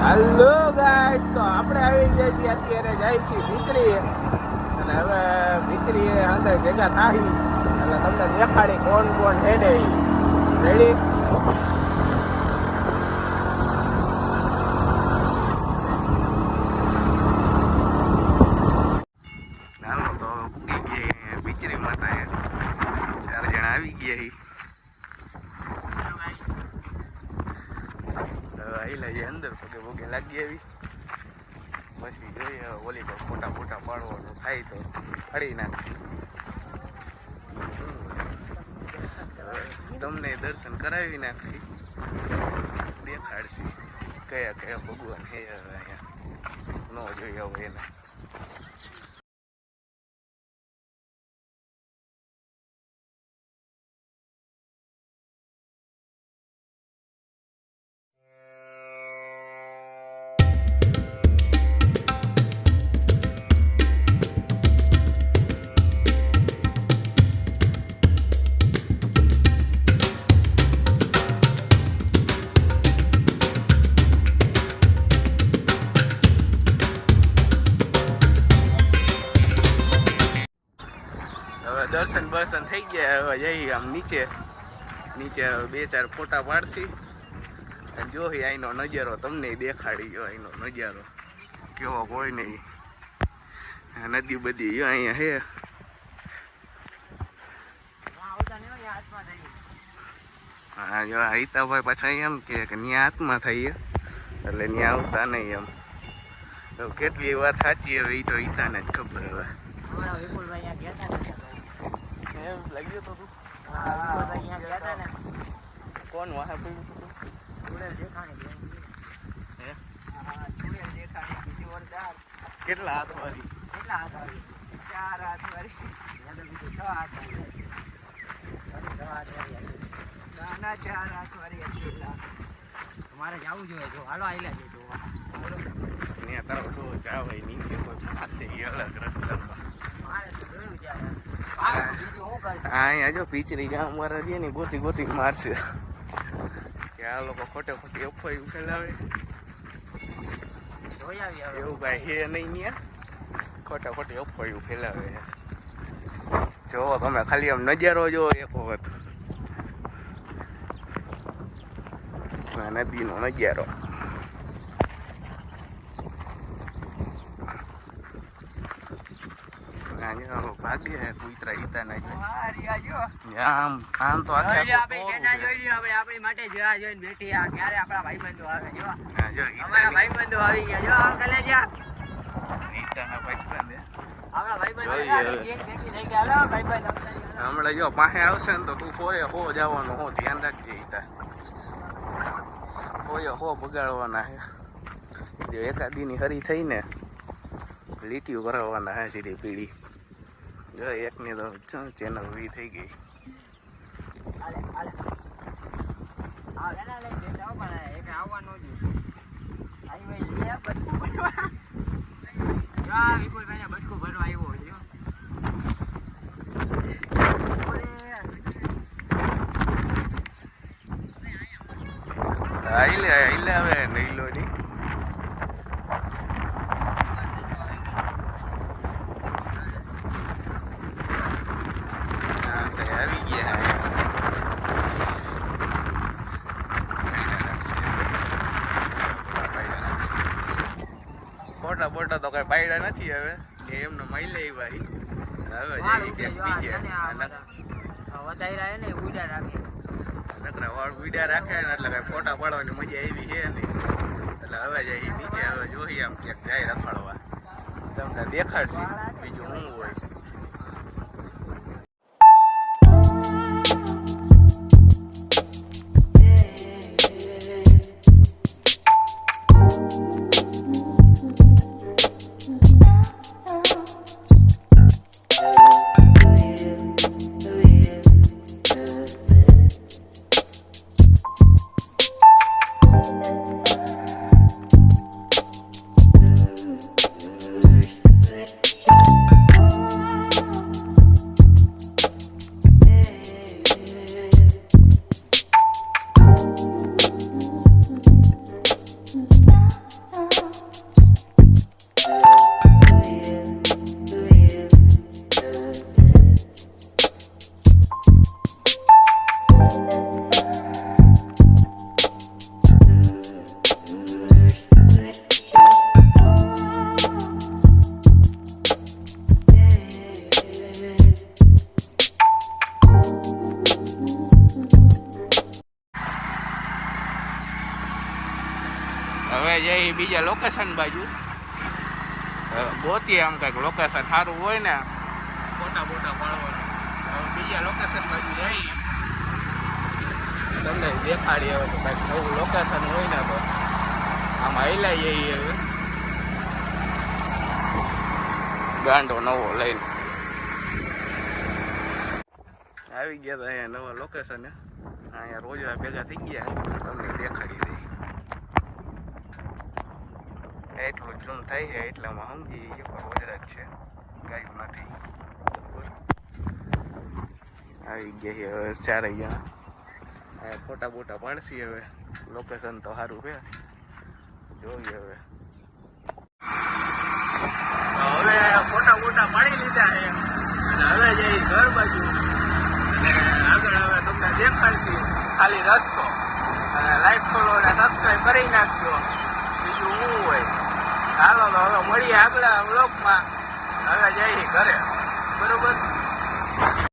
હાલો guys તો આપણે આવી ગયા છીએ અત્યારે જાય છીએ વિચરીએ અને હવે ભીચરી અંદર ભેગા થાહી. એટલે તમને દેખાડી કોણ કોણ હેડે રેડી આઈલા જે અંદર પગે ભોગે લાગી આવી. પછી જોઈએ ઓલી પર ફોટા ફોટા પાડવાનું થાય તો પાડી નાખશે તમને દર્શન કરાવી નાખશી. દેખાડશી કયા કયા ભગવાન હે અહીંયા. ન જોઈએ હવે એને. થઈ ગયા હવે જઈ આમ નીચે નીચે બે ચાર ફોટા પાડશી. અને જો અહીંનો નજારો તમને દેખાડી ગયો અહીંનો નજારો. કેવો કોઈ નહીં નદી બધી જો અહીંયા હે. હા, જો હિતાભાઈ પાછા એમ કે ત્યાં હાથમાં થઈ એટલે ન્યા આવતા નહીં એમ. તો કેટલી વાત સાચી હવે એ તો હિતાને જ ખબર હવે. એમ લાગ્યું તો કોણ વાહ પડ્યું તું હે? કેટલા હાથ વાળી તમારે જવું જોઈએ. જો હાલો આવેલા છે જોવા ત્યાં તારો તો જાવે ઈ અલગ રસ્તા પર. મારે તો જોયું છે આ બીજું હું કરું આ અહીંયા જો પીચરી ગામ વાળા છે ને ગોતી ગોતી મારશે. કે આ લોકો ખોટે ખોટી અફવાઈ જોઈ એવું કાંઈ હે નહીં ત્યાં. ખોટા ખોટી અફવાઈ ફેલાવે. છે જોવો તમે ખાલી આમ નજારો જો એક વખત. નદીનો નજારો. અહીંયા ભાગે કુતરા ઈતા ના જાય આમ આમ તો આખે આપણે. જોઈ? આપણે આપણી માટે જોવા જોઈને બેઠી આ ક્યારે આપણા ભાઈબંધો આવે જો. હા, જો અમારા ભાઈબંધો આવી ગયા જો આ કલેજા ઈટાના ભાઈબંધ હે. આપણા ભાઈબંધો ભાઈબંધ આપણે હાલો. હમણાં જો પાસે આવશે ને તો તું ફોરે હો જવાનું હો ધ્યાન રાખજે ઈતા. ફોએ હો બગાડવાના હે. જો એકાદીની હરી થઈને લીટીઓ કરાવવાના હે સીધી પીળી. જો એકની તો ચેનલ ઊભી થઈ ગઈ. હાલે, હાલે. હા, એના લઈને બેઠા હો, પણ એક આવવાનું જ. આવી ભાઈ લે, બટકું ભરવા. જો આ વિપુલભાઈને બટકું ભરવા આવ્યો છે, જો. આઈલે આઈલે હવે નઈલો ની હા, તો આવી ગયા ફોટા બોટા તો કઈ પાડ્યા નથી હવે. એ એમનો મહિલા ભાઈ. હવે જઈ ક્યાંક ને ઉડા રાખે. નકરા વાળ ઉડ્યા રાખે ને એટલે કઈ ફોટા પાડવાની મજા આવી છે નહીં. એટલે હવે જઈ નીચે હવે જોઈએ આમ ક્યાંક જાય રખડવા. તમને દેખાડશે. બીજું શું હોય. બીજા લોકેશન બાજુ. ગોતીએ આમ કંઈક લોકેશન સારું હોય ને. ફોટા બોટા પાડવાનું બીજા લોકેશન બાજુ જઈ તમને દેખાડીએ હવે તો કંઈક નવું લોકેશન હોય ને તો. આમ હાઈલાઈ જઈએ હવે. ગાંડો નવો લઈને. આવી ગયા તો અહીંયા નવા લોકેશન અહીંયા રોજડા ભેગા થઈ ગયા. તમને દેખાડી દઈ થાય છે એટલામાં સમજી જઈએ પણ રોજડા છે. ગાયું નથી. આવી ગયા છે હવે ચારે અહીંયા. ફોટા બોટા પાડશી હવે. લોકેશન તો સારું છે. જોઈએ હવે. હવે ફોટા બોટા પાડી લીધા છે. મળીએ આગળ બ્લોકમાં હવે જઈએ ઘરે. બરોબર?